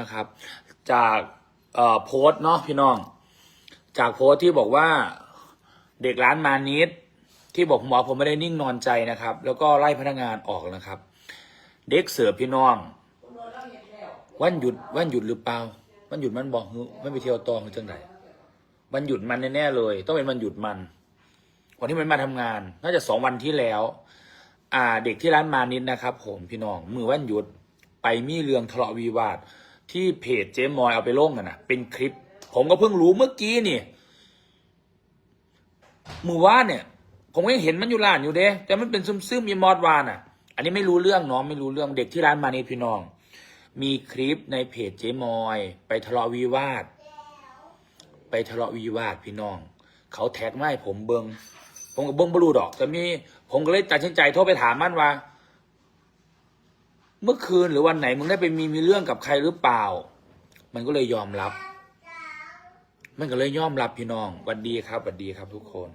นะครับ จากโพสเนาะพี่น้อง จากโพสที่บอกว่าเด็กร้านมานิดที่บอกหมอผมไม่ได้นิ่งนอนใจนะครับ แล้วก็ไล่พนักงานออกนะครับ เด็กเสือพี่น้อง วันหยุดวันหยุดหรือเปล่าวันหยุดมันบอกไม่ไปเที่ยวตองหรือจังไรวันหยุดมันแน่ๆเลย ต้องเป็นวันหยุดมันวันที่มันมาทำงานน่าจะสองวันที่แล้ว อ่า เด็กที่ร้านมานิดนะครับ ผมพี่น้องมือวันหยุดไปมีเรื่องทะเลาะวิวาท ที่เพจเจมมอยเอาไปลงกันนะเป็นคลิป ผมก็เพิ่งรู้เมื่อกี้นี่มือว่านเนี่ย ผมก็ยังเห็นมันอยู่ร้านอยู่เด้แต่มันเป็นซึมซึมๆมีมอดวานอะ อันนี้ไม่รู้เรื่องน้องไม่รู้เรื่องเด็กที่ร้านมานิดพี่น้อง มีคลิปในเพจเจมอย ไปทะเลาะวิวาท ไปทะเลาะวิวาทพี่น้อง เขาแท็กไมาให้ผมเบิงผมก็เบิงบรูดอกแต่มีผมก็เลยตัดสินใจโทรไปถามมันว่า เมื่อคืนหรือวันไหนมึงได้ไปมีมีเรื่องกับใครหรือเปล่า มันก็เลยยอมรับ มันก็เลยยอมรับพี่น้องหวันดีครับหวันดีครับทุกคน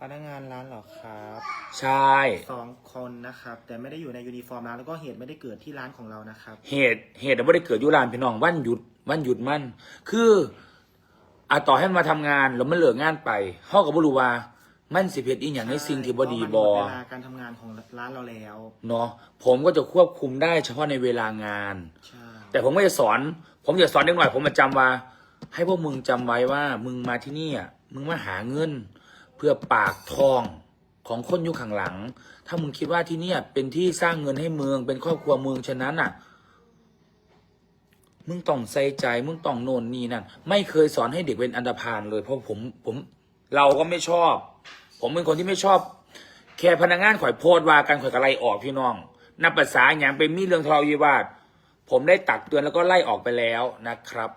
พนักงานร้านเหรอครับใช่ สองคนนะครับ แต่ไม่ได้อยู่ในยูนิฟอร์มร้านแล้วก็เหตุไม่ได้เกิดที่ร้านของเรานะครับ เหตุเหตุไม่ได้เกิดอยุรานพี่น้องวันหยุดวันหยุดมัน คืออาต่อให้มันมาทำงานแล้วมันเลิกงานไปเฮาก็บ่รู้ว่า มันสิเพชอีหยังในสิ่งที่บ่ดีบ่เพราะมันหมดเวลาการทำงานของร้านเราแล้วเนาะผมก็จะควบคุมได้เฉพาะในเวลางาน ใช่แต่ผมก็จะสอน ผมจะสอนเด็กหน่อย ผมมาจำว่า ให้พวกมึงจำไว้ว่า มึงมาที่นี่อะมึงมาหาเงิน เพื่อปากทองของคนอยู่ข้างหลัง ถ้ามึงคิดว่าที่เนี่ย เป็นที่สร้างเงินให้เมือง เป็นครอบครัวเมืองฉะนั้นอะ มึงต้องใส่ใจ มึงต้องโน่นนี่นั่นไม่เคยสอนให้เด็กเป็นอันดพาลเลย เพราะผมผม เราก็ไม่ชอบ ผมเป็นคนที่ไม่ชอบ แค่พนักงานข่อยโพดว่ากันข่อยกระไรออกพี่น้องนับภาษาอย่างเป็นมีเรื่องทะเลาะวิวาท ผมได้ตักเตือนแล้วก็ไล่ออกไปแล้วนะครับ